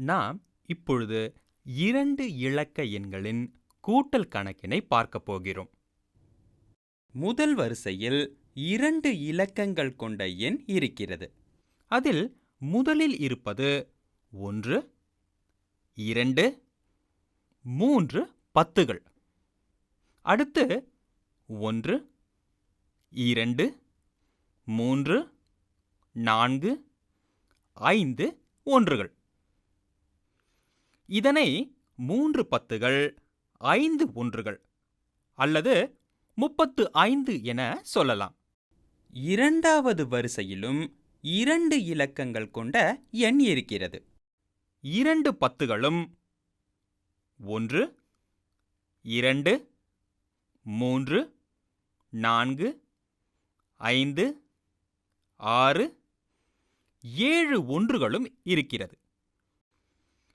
நாம் இப்பொழுது இரண்டு இலக்க எண்களின் கூட்டல் கணக்கினை பார்க்கப் போகிறோம். முதல் வரிசையில் இரண்டு இலக்கங்கள் கொண்ட எண் இருக்கிறது. அதில் முதலில் இருப்பது ஒன்று இரண்டு மூன்று பத்துகள். அடுத்து ஒன்று இரண்டு மூன்று நான்கு ஐந்து ஒன்றுகள். இதனை மூன்று பத்துகள் ஐந்து ஒன்றுகள் அல்லது முப்பத்து ஐந்து என சொல்லலாம். இரண்டாவது வரிசையிலும் இரண்டு இலக்கங்கள் கொண்ட எண் இருக்கிறது. இரண்டு பத்துகளும் ஒன்று இரண்டு மூன்று நான்கு ஐந்து ஆறு ஏழு ஒன்றுகளும் இருக்கிறது.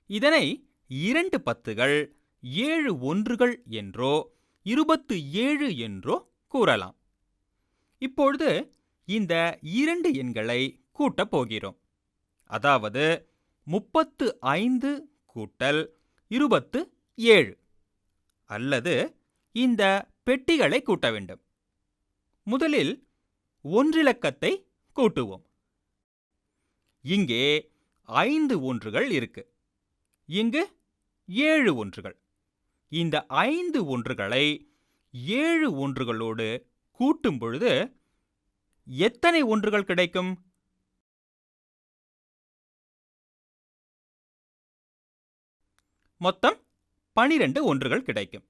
இதனை இரண்டு பத்துகள் ஏழு ஒன்றுகள் என்றோ இருபத்து ஏழு என்றோ கூறலாம். இப்பொழுது இந்த இரண்டு எண்களை கூட்டப் போகிறோம். அதாவது முப்பத்து ஐந்து கூட்டல் இருபத்து ஏழு. அல்லது இந்த பெட்டிகளை கூட்ட வேண்டும். முதலில் ஒன்றிலக்கத்தை கூட்டுவோம். இங்கே ஐந்து ஒன்றுகள் இருக்கு. இங்கு ஏழு ஒன்றுகள். இந்த ஐந்து ஒன்றுகளை ஏழு ஒன்றுகளோடு கூட்டும் பொழுது எத்தனை ஒன்றுகள் கிடைக்கும்? மொத்தம் பனிரெண்டு ஒன்றுகள் கிடைக்கும்.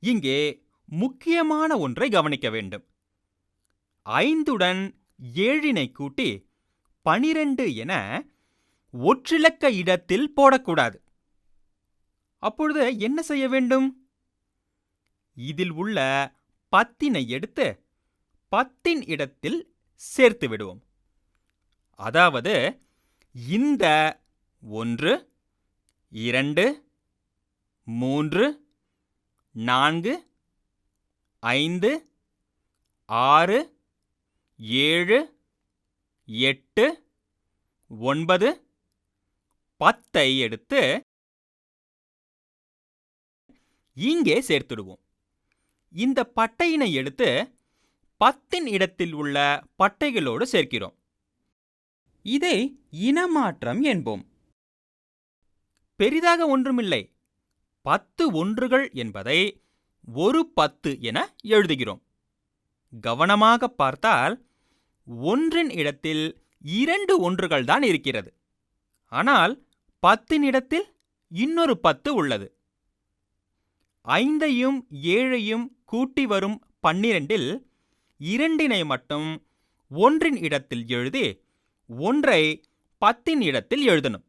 இங்கே முக்கியமான ஒன்றை கவனிக்க வேண்டும். ஐந்துடன் ஏழினை கூட்டி பனிரெண்டு என ஒற்றிலக்க இடத்தில் போடக்கூடாது. அப்பொழுது என்ன செய்ய வேண்டும்? இதில் உள்ள பத்தினை எடுத்து பத்தின் இடத்தில் சேர்த்து விடுவோம். அதாவது இந்த ஒன்று இரண்டு மூன்று நான்கு ஐந்து ஆறு ஏழு எட்டு ஒன்பது பத்தை எடுத்து இங்கே சேர்த்துடுவோம். இந்த பட்டையினை எடுத்து பத்தின் இடத்தில் உள்ள பட்டைகளோடு சேர்க்கிறோம். இதை இனமாற்றம் என்போம். பெரிதாக ஒன்றுமில்லை. பத்து ஒன்றுகள் என்பதை ஒரு பத்து என எழுதுகிறோம். கவனமாக பார்த்தால் ஒன்றின் இடத்தில் இரண்டு ஒன்றுகள் தான் இருக்கிறது. ஆனால் பத்தின் இடத்தில் இன்னொரு பத்து உள்ளது. ஐந்தையும் ஏழையும் கூட்டி வரும் பன்னிரண்டில் இரண்டினை மட்டும் ஒன்றின் இடத்தில் எழுதி ஒன்றை பத்தின் இடத்தில் எழுதணும்.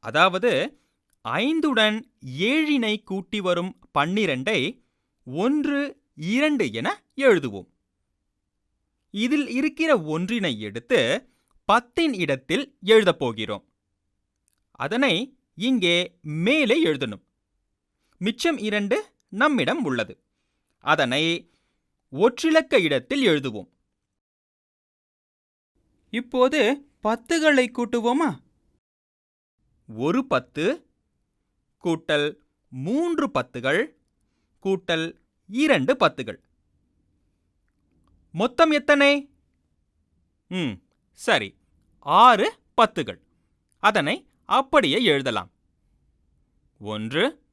அதாவது ஐந்துடன் ஏழினை கூட்டி வரும் பன்னிரண்டை ஒன்று இரண்டு என எழுதுவோம். இதில் இருக்கிற ஒன்றினை எடுத்து பத்தின் இடத்தில் எழுதப் போகிறோம். அதனை இங்கே மேலே எழுதணும். மிச்சம் இரண்டு நம்மிடம் உள்ளது. அதனை ஒற்றிலக்க இடத்தில் எழுதுவோம். இப்போது பத்துகளை கூட்டுவோமா? ஒரு பத்து கூட்டல் மூன்று பத்துகள் கூட்டல் இரண்டு பத்துகள். மொத்தம் எத்தனை? ம் சரி ஆறு பத்துகள். அதனை அப்படியே எழுதலாம். ஒன்று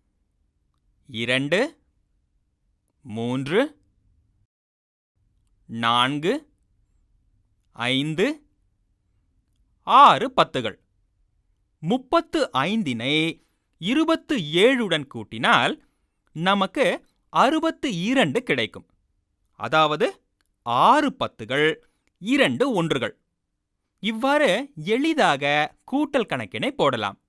இரண்டு மூன்று நான்கு ஐந்து ஆறு பத்துகள். முப்பத்து ஐந்தினை இருபத்து ஏழுடன் கூட்டினால் நமக்கு அறுபத்து இரண்டு கிடைக்கும். அதாவது ஆறு பத்துகள் இரண்டு ஒன்றுகள். இவ்வாறு எளிதாக கூட்டல் கணக்கினை போடலாம்.